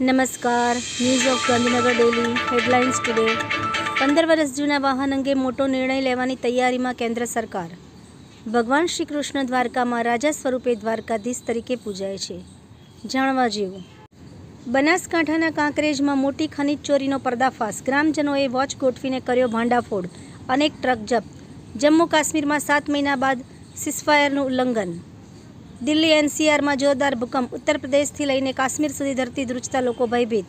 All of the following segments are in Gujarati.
નમસ્કાર. News of Gandhinagar daily headlines today પંદર વર્ષ જૂના વાહન અંગે મોટો નિર્ણય લેવાની તૈયારીમાં કેન્દ્ર સરકાર. ભગવાન શ્રી કૃષ્ણ દ્વારકામાં રાજા સ્વરૂપે દ્વારકાધીશ તરીકે પૂજાય છે. જાણવા જેવું. બનાસકાંઠાના કાંકરેજમાં મોટી ખનીજ ચોરીનો પર્દાફાશ. ગ્રામજનોએ વોચ ગોઠવીને કર્યો ભાંડાફોડ. અનેક ટ્રક જપ્ત. જમ્મુ કાશ્મીરમાં સાત મહિના બાદ સિસફાયરનું ઉલ્લંઘન. દિલ્હી એનસીઆરમાં જોરદાર ભૂકંપ. ઉત્તર પ્રદેશથી લઈને કાશ્મીર સુધી ધરતી ધ્રુજતા લોકો ભયભીત.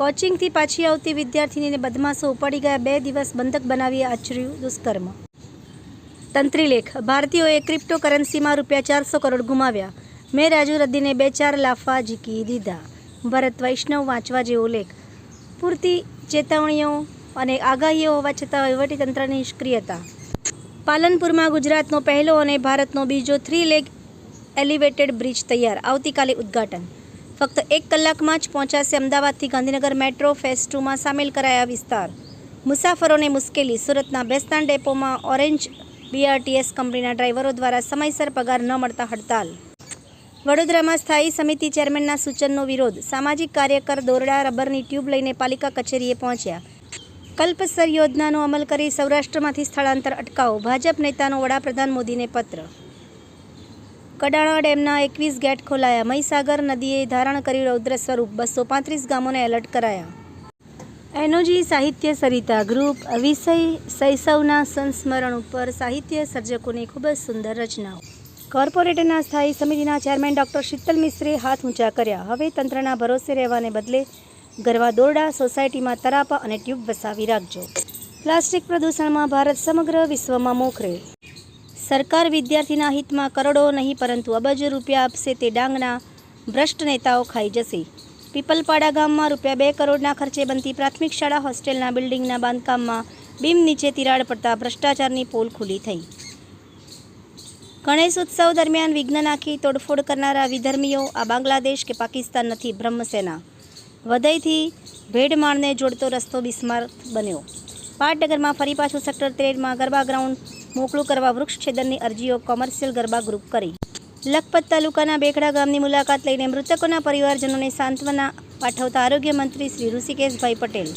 કોચિંગથી પાછી આવતી વિદ્યાર્થીનીને બદમાશો ઉપાડી ગયા બે દિવસ બંધક બનાવી આચર્યું દુષ્કર્મ. તંત્રીલેખ ભારતીયોએ ક્રિપ્ટોકરન્સીમાં રૂપિયા ચારસો કરોડ ગુમાવ્યા. મેં રાજુ રદ્દીને બે ચાર લાફા ઝીકી દીધા. ભરત વૈષ્ણવ વાંચવા જેવો લેખ. પૂરતી ચેતવણીઓ અને આગાહીઓ હોવા છતાં વહીવટીતંત્રની નિષ્ક્રિયતા. પાલનપુરમાં ગુજરાતનો પહેલો અને ભારતનો બીજો થ્રી લેગ એલિવેટેડ બ્રિજ તૈયાર. આવતીકાલે ઉદ્ઘાટન. ફક્ત એક કલાકમાં જ પહોંચાશે અમદાવાદથી ગાંધીનગર મેટ્રો, ફેઝ ટુમાં સામેલ કરાયા વિસ્તાર. મુસાફરોને મુશ્કેલી. સુરતના બેસ્તાન ડેપોમાં ઓરેન્જ બીઆરટીએસ કંપનીના ડ્રાઈવરો દ્વારા સમયસર પગાર ન મળતા હડતાલ. વડોદરામાં સ્થાયી સમિતિ ચેરમેનના સૂચનનો વિરોધ. સામાજિક કાર્યકર દોરડા રબરની ટ્યુબ લઈને પાલિકા કચેરીએ પહોંચ્યા. કલ્પસર યોજનાનો અમલ કરી સૌરાષ્ટ્રમાંથી સ્થળાંતર અટકાવો. ભાજપ નેતાનો વડાપ્રધાન મોદીને પત્ર. કડાણા ડેમના એકવીસ ગેટ ખોલાયા. મહીસાગર નદીએ ધારણ કર્યું રૌદ્ર સ્વરૂપ. બસો પાંત્રીસ ગામોને એલર્ટ કરાયા. એનોજી સાહિત્ય સરિતા ગ્રુપ. વિષય શૈશવના સંસ્મરણ ઉપર સાહિત્ય સર્જકોની ખૂબ જ સુંદર રચનાઓ. કોર્પોરેટરના સ્થાયી સમિતિના ચેરમેન ડૉક્ટર શીતલ મિશ્રે હાથ ઊંચા કર્યા. હવે તંત્રના ભરોસે રહેવાને બદલે ગરવા દોરડા, સોસાયટીમાં તરાપા અને ટ્યુબ વસાવી રાખજો. પ્લાસ્ટિક પ્રદૂષણમાં ભારત સમગ્ર વિશ્વમાં મોખરે સરકાર વિદ્યાર્થીના હિતમાં કરોડો નહીં પરંતુ અબજો રૂપિયા આપશે તે ડાંગના ભ્રષ્ટ નેતાઓ ખાઈ જશે. પીપલપાડા ગામમાં રૂપિયા બે કરોડના ખર્ચે બનતી પ્રાથમિક શાળા હોસ્ટેલના બિલ્ડિંગના બાંધકામમાં બીમ નીચે તિરાડ પડતા ભ્રષ્ટાચારની પોલ ખુલ્લી થઈ. ગણેશ ઉત્સવ દરમિયાન વિઘ્ન નાખી તોડફોડ કરનારા વિધર્મીઓ, આ બાંગ્લાદેશ કે પાકિસ્તાન નથી બ્રહ્મસેના. વધઈથી ભેડમાળને જોડતો રસ્તો બિસ્માર્ક બન્યો. પાટનગરમાં ફરી પાછું સેક્ટર તેરમાં ગરબા ગ્રાઉન્ડ મોકળું કરવા વૃક્ષ છેદનની અરજીઓ કોમર્શિયલ ગરબા ગ્રુપ કરી. લખપત તાલુકાના બેખડા ગામની મુલાકાત લઈને મૃતકોના પરિવારજનોને સાંત્વના પાઠવતા આરોગ્ય મંત્રી શ્રી ઋષિકેશભાઈ પટેલ.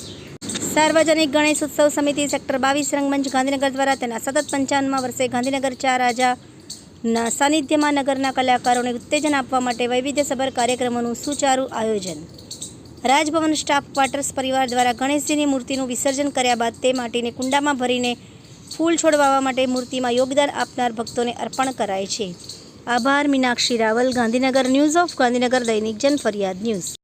સાર્વજનિક ગણેશ ઉત્સવ સમિતિ સેક્ટર બાવીસ રંગમંચ ગાંધીનગર દ્વારા તેના સતત પંચાવનમાં વર્ષે ગાંધીનગર ચાર રાજાના સાનિધ્યમાં નગરના કલાકારોને ઉત્તેજન આપવા માટે વૈવિધ્યસભર કાર્યક્રમોનું સુચારું આયોજન. રાજભવન સ્ટાફ ક્વાર્ટર્સ પરિવાર દ્વારા ગણેશજીની મૂર્તિનું વિસર્જન કર્યા બાદ તે માટીને કુંડામાં ભરીને ફૂલ છોડવા માટે મૂર્તિમાં યોગદાન આપનાર ભક્તોને અર્પણ કરાય છે. આભાર, મીનાક્ષી રાવલ, ગાંધીનગર ન્યૂઝ ઓફ ગાંધીનગર દૈનિક જન ફરિયાદ ન્યૂઝ.